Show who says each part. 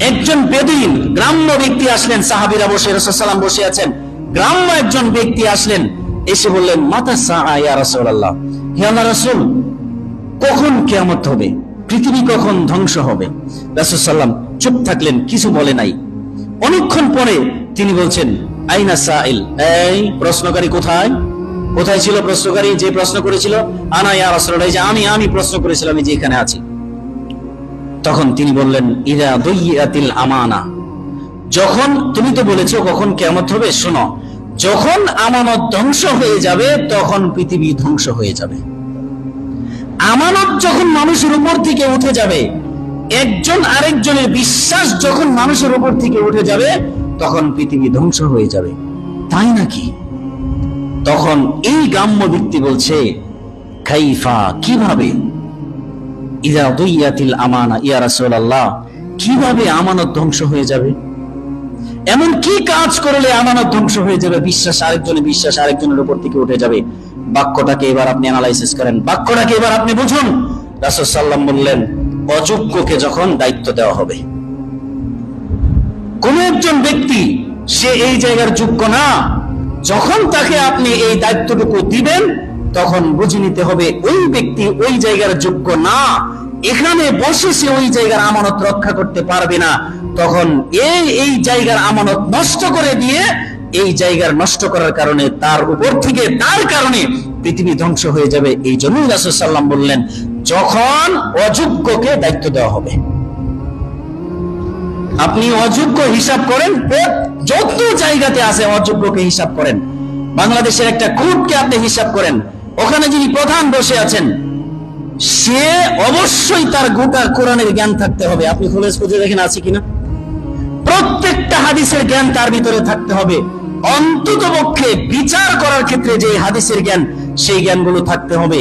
Speaker 1: একজন বেদিন গ্রাম্য ব্যক্তি আসলেন, সাহাবিরা বসে রসুলাম বসে আছেন। গ্রাম্য একজন ব্যক্তি আসলেন, এসে বললেন, মাতা সাহা রসুল্লাহ রসুল, কখন কেয়ামত হবে? পৃথিবী কখন ধ্বংস হবে? রাসুসাল্লাম চুপ থাকলেন, কিছু বলে নাই। অনেকক্ষণ পরে তিনি বলছেন, আইনা সাইল? এই, প্রশ্নকারী কোথায়? কোথায় ছিল প্রশ্নকারী? যে প্রশ্ন করেছিল? আনা ইয়া রাসূলুল্লাহ। যে আমি আমি প্রশ্ন করেছিলাম, এই যে এখানে আছি। তখন তিনি বললেন, ইদা দুইয়াতিল আমানা। যখন তুমি তো বলেছ কখন কেমত হবে, শোনো, যখন আমানত ধ্বংস হয়ে যাবে, তখন পৃথিবী ধ্বংস হয়ে যাবে। আমানত যখন মানুষের উপর থেকে উঠে যাবে, একজন আরেকজনের বিশ্বাস যখন মানুষের উপর থেকে উঠে যাবে, তখন পৃথিবী ধ্বংস হয়ে যাবে। তাই নাকি? তখন এই গ্রাম্য ব্যক্তি বলছে খাইফা কীভাবে? ইদা দুইয়াতিল আমানা, ইয়া রাসূলুল্লাহ, কীভাবে আমানত ধ্বংস হয়ে যাবে? এমন কি কাজ করলে আমানত ধ্বংস হয়ে যাবে? বিশ্বাস আরেকজনের বিশ্বাস আরেকজনের উপর থেকে উঠে যাবে। বাক্যটাকে এবার আপনি অ্যানালাইসিস করেন। বাক্যটাকে এবার আপনি বুঝুন। রাসূল সাল্লাম বললেন, অযোগ্যকে যখন দায়িত্ব দেওয়া হবে। কোন একজন ব্যক্তি, সে এই জায়গার যোগ্য না। যখন তাকে আপনি এই দায়িত্বটুকু দিবেন তখন বুঝে নিতে হবে ওই ব্যক্তি ওই জায়গার যোগ্য না। এখানে বসে সে ওই জায়গার আমানত রক্ষা করতে পারবে না। তখন এই এই জায়গার আমানত নষ্ট করে দিয়ে এই জায়গার নষ্ট করার কারণে তার উপর থেকে তার কারণে পৃথিবী ধ্বংস হয়ে যাবে। এই জন্যই রাসূল সাল্লাম বললেন, যখন অযোগ্যকে দায়িত্ব দেওয়া হবে। আপনি অযোগ্য হিসাব করেন যত জায়গাতে আছে অযোগ্যকে হিসাব করেন। বাংলাদেশের একটা কোর্টকে আপনি হিসাব করেন। ওখানে যিনি প্রধান বসে আছেন, সে অবশ্যই তার গোটা কোরআনের জ্ঞান থাকতে হবে। আপনি খোলেজ খুঁজে দেখেন আছে কিনা? প্রত্যেকটা হাদিসের জ্ঞান তার ভিতরে থাকতে হবে। অন্তত পক্ষে বিচার করার ক্ষেত্রে যে হাদিসের জ্ঞান, সেই জ্ঞানগুলো থাকতে হবে।